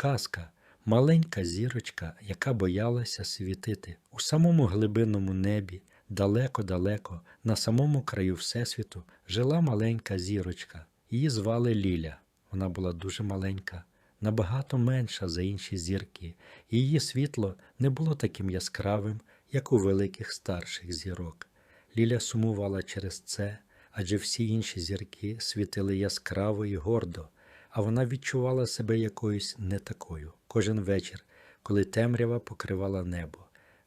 Казка маленька зірочка, яка боялася світити у самому глибинному небі, далеко-далеко, на самому краю Всесвіту, жила маленька зірочка. Її звали Ліля. Вона була дуже маленька, набагато менша за інші зірки. Її світло не було таким яскравим, як у великих старших зірок. Ліля сумувала через це, адже всі інші зірки світили яскраво і гордо, а вона відчувала себе якоюсь не такою. Кожен вечір, коли темрява покривала небо,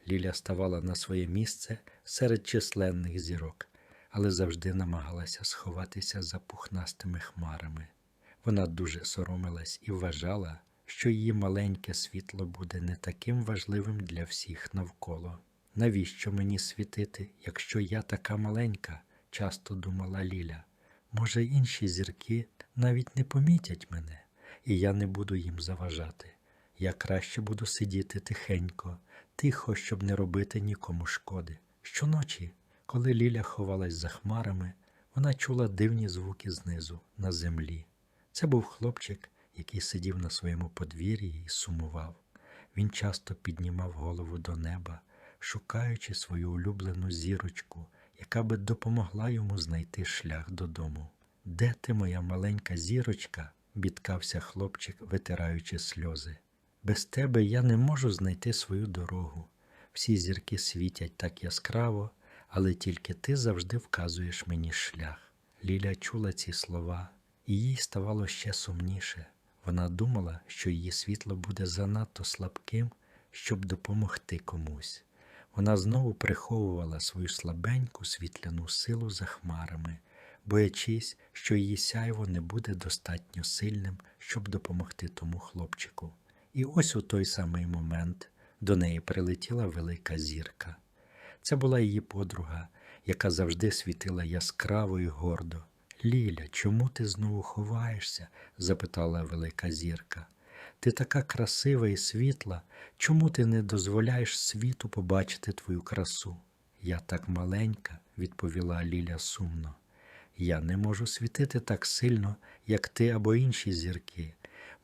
Ліля ставала на своє місце серед численних зірок, але завжди намагалася сховатися за пухнастими хмарами. Вона дуже соромилась і вважала, що її маленьке світло буде не таким важливим для всіх навколо. Навіщо мені світити, якщо я така маленька? часто думала Ліля. Може, інші зірки навіть не помітять мене, і я не буду їм заважати. Я краще буду сидіти тихенько, тихо, щоб не робити нікому шкоди. Щоночі, коли Ліля ховалась за хмарами, вона чула дивні звуки знизу, на землі. Це був хлопчик, який сидів на своєму подвір'ї і сумував. Він часто піднімав голову до неба, шукаючи свою улюблену зірочку, яка би допомогла йому знайти шлях додому. Де ти, моя маленька зірочка? бідкався хлопчик, витираючи сльози. Без тебе я не можу знайти свою дорогу. Всі зірки світять так яскраво, але тільки ти завжди вказуєш мені шлях. Ліля чула ці слова, і їй ставало ще сумніше. Вона думала, що її світло буде занадто слабким, щоб допомогти комусь. Вона знову приховувала свою слабеньку світляну силу за хмарами, боячись, що її сяйво не буде достатньо сильним, щоб допомогти тому хлопчику. І ось у той самий момент до неї прилетіла велика зірка. Це була її подруга, яка завжди світила яскраво і гордо. Ліля, чому ти знову ховаєшся? запитала велика зірка. Ти така красива і світла, чому ти не дозволяєш світу побачити твою красу? Я так маленька, відповіла Ліля сумно. Я не можу світити так сильно, як ти або інші зірки.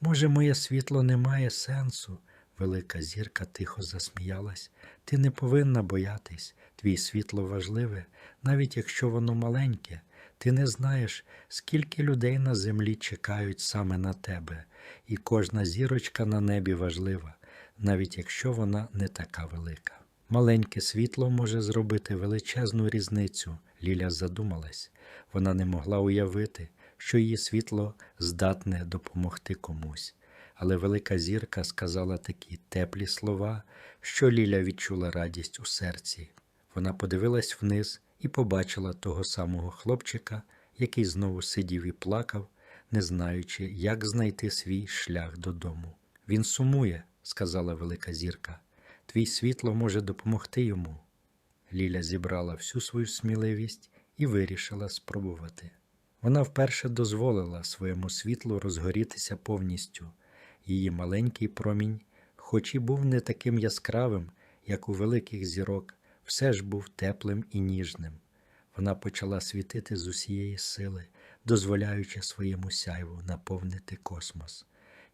Може, моє світло не має сенсу? Велика зірка тихо засміялась. Ти не повинна боятись, твій світло важливе, навіть якщо воно маленьке. Ти не знаєш, скільки людей на землі чекають саме на тебе, і кожна зірочка на небі важлива, навіть якщо вона не така велика. Маленьке світло може зробити величезну різницю. Ліля задумалась. Вона не могла уявити, що її світло здатне допомогти комусь. Але велика зірка сказала такі теплі слова, що Ліля відчула радість у серці. Вона подивилась вниз і побачила того самого хлопчика, який знову сидів і плакав, не знаючи, як знайти свій шлях додому. Він сумує, сказала велика зірка. Твій світло може допомогти йому. Ліля зібрала всю свою сміливість і вирішила спробувати. Вона вперше дозволила своєму світлу розгорітися повністю. Її маленький промінь, хоч і був не таким яскравим, як у великих зірок, все ж був теплим і ніжним. Вона почала світити з усієї сили, дозволяючи своєму сяйву наповнити космос.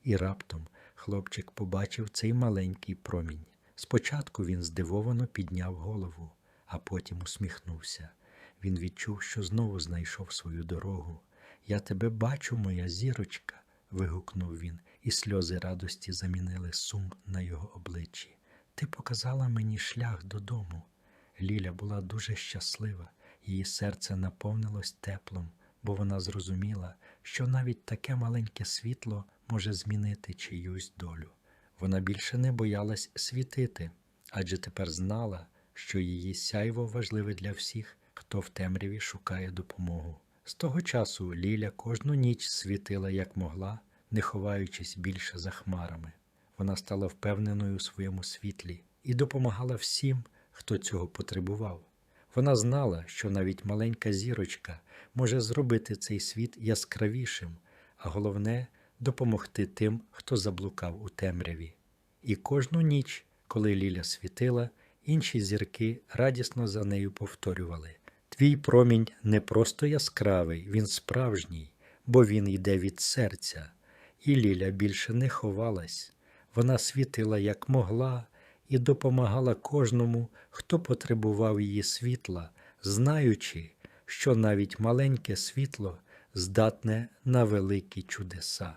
І раптом хлопчик побачив цей маленький промінь. Спочатку він здивовано підняв голову, а потім усміхнувся. Він відчув, що знову знайшов свою дорогу. Я тебе бачу, моя зірочка. вигукнув він, і сльози радості замінили сум на його обличчі. Ти показала мені шлях додому. Ліля була дуже щаслива, її серце наповнилось теплом, бо вона зрозуміла, що навіть таке маленьке світло може змінити чиюсь долю. Вона більше не боялась світити, адже тепер знала, що її сяйво важливе для всіх, хто в темряві шукає допомогу. З того часу Ліля кожну ніч світила як могла, не ховаючись більше за хмарами. Вона стала впевненою у своєму світлі і допомагала всім, хто цього потребував. Вона знала, що навіть маленька зірочка може зробити цей світ яскравішим, а головне допомогти тим, хто заблукав у темряві. І кожну ніч, коли Ліля світила, інші зірки радісно за нею повторювали Твій промінь не просто яскравий, він справжній, бо він йде від серця. І Ліля більше не ховалась. Вона світила як могла і допомагала кожному, хто потребував її світла, знаючи, що навіть маленьке світло здатне на великі чудеса.